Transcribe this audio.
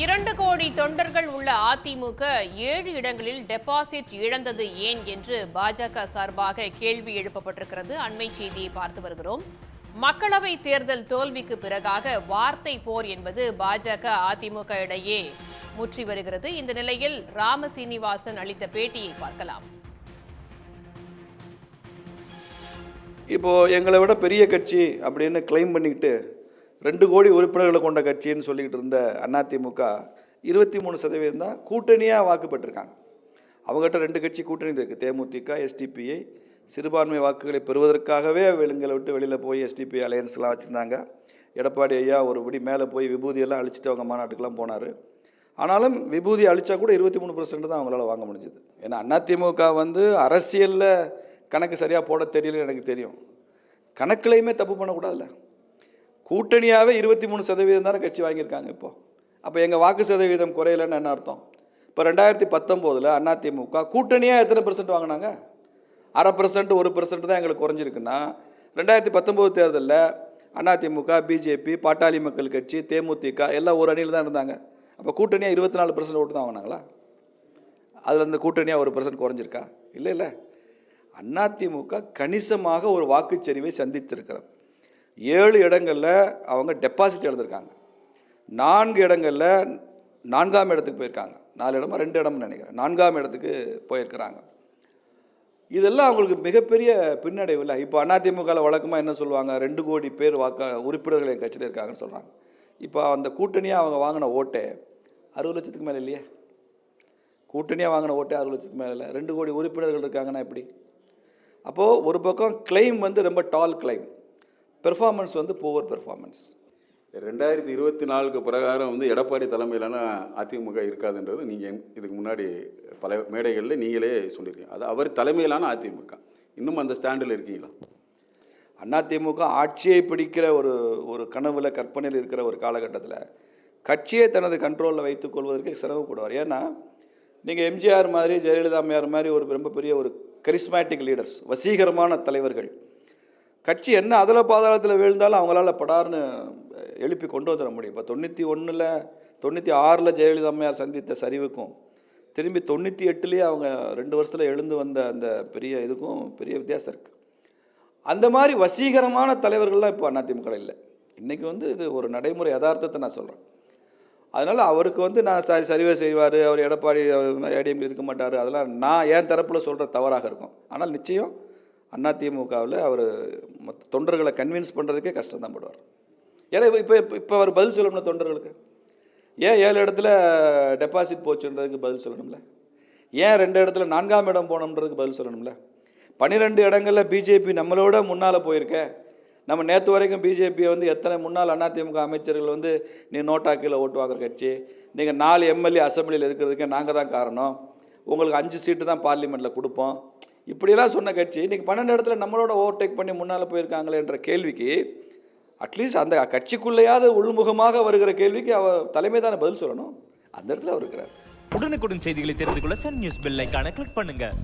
இரண்டு கோடி தொண்டர்கள் உள்ள அதிமுக ஏழு இடங்களில் டெபாசிட் இழந்தது ஏன் என்று பாஜக சார்பாக கேள்வி எழுப்பப்பட்டிருக்கிறது. அண்மை செய்தியை பார்த்து வருகிறோம். மக்களவை தேர்தல் தோல்விக்கு பிறகாக வார்த்தை போர் என்பது பாஜக அதிமுக இடையே முற்றி வருகிறது. இந்த நிலையில் ராம சீனிவாசன் அளித்த பேட்டியை பார்க்கலாம். இப்போ எங்களை விட பெரிய கட்சி அப்படின்னு கிளைம் பண்ணிக்கிட்டு ரெண்டு கோடி உறுப்பினர்களை கொண்ட கட்சின்னு சொல்லிக்கிட்டு இருந்த அதிமுக இருபத்தி மூணு சதவீதம் தான் கூட்டணியாக வாக்கு பெற்றிருக்காங்க அவங்ககிட்ட ரெண்டு கட்சி கூட்டணி இருக்குது தேமுதிக எஸ்டிபிஐ சிறுபான்மை வாக்குகளை பெறுவதற்காகவே எங்களை விட்டு வெளியில் போய் எஸ்டிபி அலையன்ஸ்லாம் வச்சுருந்தாங்க. எடப்பாடி ஐயா ஒரு படி மேலே போய் விபூதியெல்லாம் அழிச்சிட்டு அவங்க மாநாட்டுக்கெல்லாம் போனார். ஆனாலும் விபூதி அழிச்சா கூட இருபத்தி மூணு தான் அவங்களால வாங்க முடிஞ்சது. ஏன்னா அதிமுக வந்து அரசியலில் கணக்கு சரியாக போட தெரியலன்னு எனக்கு தெரியும். கணக்குலையுமே தப்பு பண்ணக்கூடாதுல்ல. கூட்டணியாகவே இருபத்தி மூணு சதவீதம் தானே கட்சி வாங்கியிருக்காங்க இப்போ. அப்போ எங்கள் வாக்கு சதவீதம் குறையலன்னு என்ன அர்த்தம்? இப்போ ரெண்டாயிரத்தி பத்தொம்போதில் அதிமுக கூட்டணியாக எத்தனை பெர்சன்ட் வாங்கினாங்க? அரை பெர்சன்ட் ஒரு பெர்சன்ட் தான் எங்களுக்கு குறைஞ்சிருக்குன்னா ரெண்டாயிரத்தி பத்தொம்போது தேர்தலில் அதிமுக பிஜேபி பாட்டாளி மக்கள் கட்சி தேமுதிக எல்லாம் ஒரு அணியில் தான் இருந்தாங்க. அப்போ கூட்டணியாக இருபத்தி நாலு பர்சன்ட் ஓட்டு தான் வாங்கினாங்களா? அதில் இந்த கூட்டணியாக ஒரு பர்சன்ட் குறைஞ்சிருக்கா? இல்லை இல்லை. அதிமுக கணிசமாக ஒரு வாக்குச்சரிவை சந்தித்திருக்கிறது. ஏழு இடங்களில் அவங்க டெபாசிட் எழுதிருக்காங்க. நான்கு இடங்களில் நான்காம் இடத்துக்கு போயிருக்காங்க. நாலு இடமா ரெண்டு இடம்னு நினைக்கிறேன். நான்காம் இடத்துக்கு போயிருக்கிறாங்க. இதெல்லாம் அவங்களுக்கு மிகப்பெரிய பின்னடைவு இல்லை. இப்போ அதிமுகவில் வழக்கமாக என்ன சொல்லுவாங்க? ரெண்டு கோடி பேர் வாக்க உறுப்பினர்கள் என் கட்சியில் இருக்காங்கன்னு சொல்கிறாங்க இப்போ அந்த கூட்டணியாக அவங்க வாங்கின ஓட்டே அறுபது லட்சத்துக்கு மேலே இல்லையே? கூட்டணியாக வாங்கின ஓட்டே அறுபது லட்சத்துக்கு மேலே இல்லை. ரெண்டு கோடி உறுப்பினர்கள் இருக்காங்கன்னா எப்படி? அப்போது ஒரு பக்கம் கிளைம் வந்து ரொம்ப டால் கிளைம் பெர்ஃபார்மன்ஸ் வந்து புவர் பெர்ஃபார்மன்ஸ் ரெண்டாயிரத்தி இருபத்தி நாலுக்கு பிரகாரம் வந்து எடப்பாடி தலைமையிலான அதிமுக இருக்காதுன்றது நீங்கள் இதுக்கு முன்னாடி பல மேடைகளில் நீங்களே சொல்லியிருக்கீங்க அது அவர் தலைமையிலான அதிமுக. இன்னும் அந்த ஸ்டாண்டில் இருக்கீங்களா? அதிமுக ஆட்சியை பிடிக்கிற ஒரு ஒரு கனவுல கற்பனையில் இருக்கிற ஒரு காலகட்டத்தில் கட்சியை தனது கண்ட்ரோலில் வைத்துக் கொள்வதற்கு சிரமப்படுவார் ஏன்னா நீங்கள் எம்ஜிஆர் மாதிரி ஜெயலலிதா அம்மையார் மாதிரி ஒரு ரொம்ப பெரிய ஒரு கரிஸ்மேட்டிக் லீடர்ஸ் வசீகரமான தலைவர்கள் கட்சி என்ன அதில் பாதாளத்தில் விழுந்தாலும் அவங்களால படார்னு எழுப்பி கொண்டு வந்துட முடியும். இப்போ தொண்ணூற்றி ஒன்றில் தொண்ணூற்றி ஆறில் ஜெயலலிதா அம்மையார் சந்தித்த சரிவுக்கும் திரும்பி தொண்ணூற்றி எட்டுலேயே அவங்க ரெண்டு வருஷத்தில் எழுந்து வந்த அந்த பெரிய இதுக்கும் பெரிய வித்தியாசம் இருக்குது அந்த மாதிரி வசீகரமான தலைவர்கள்லாம் இப்போ அதிமுக இல்லை. இன்றைக்கி வந்து இது ஒரு நடைமுறை யதார்த்தத்தை நான் சொல்கிறேன் அதனால் அவருக்கு வந்து நான் சரி சரிவே செய்வார் அவர் எடப்பாடி ஏடிஎம் இருக்க மாட்டார் அதெல்லாம் நான் என் தரப்பில் சொல்கிற தவறாக இருக்கும். ஆனால் நிச்சயம் அதிமுகவில் அவர் மற்ற தொண்டர்களை கன்வின்ஸ் பண்ணுறதுக்கே கஷ்டம் தான் படுவார். ஏன்னா இப்போ இப்போ இப்போ அவர் பதில் சொல்லணும்ல தொண்டர்களுக்கு. ஏன் ஏழு இடத்துல டெபாசிட் போச்சுன்றதுக்கு பதில் சொல்லணும்ல? ஏன் ரெண்டு இடத்துல நான்காம் இடம் போனோம்ன்றதுக்கு பதில் சொல்லணும்ல? பன்னிரெண்டு இடங்களில் பிஜேபி நம்மளோட முன்னால் போயிருக்க. நம்ம நேற்று வரைக்கும் பிஜேபியை வந்து எத்தனை முன்னாள் அதிமுக அமைச்சர்கள் வந்து நீ நோட்டா கீழே ஓட்டு வாங்குற கட்சி? நீங்கள் நாலு எம்எல்ஏ அசம்பிளியில் இருக்கிறதுக்கே நாங்கள் தான் காரணம். உங்களுக்கு அஞ்சு சீட்டு தான் பார்லிமெண்ட்டில் கொடுப்போம். இப்படியெல்லாம் சொன்ன கட்சி இன்றைக்கி பன்னெண்டு இடத்துல நம்மளோட ஓவர்டேக் பண்ணி முன்னால் போயிருக்காங்களேன்ற கேள்விக்கு அட்லீஸ்ட் அந்த கட்சிக்குள்ளேயாவது உள்முகமாக வருகிற கேள்விக்கு அவர் தலைமை தானே பதில் சொல்லணும்? அந்த இடத்துல அவர் இருக்கிறார். உடனுக்குடன் செய்திகளை தெரிந்து கொள்ள சன் நியூஸ் பெல் ஐக்கான கிளிக் பண்ணுங்கள்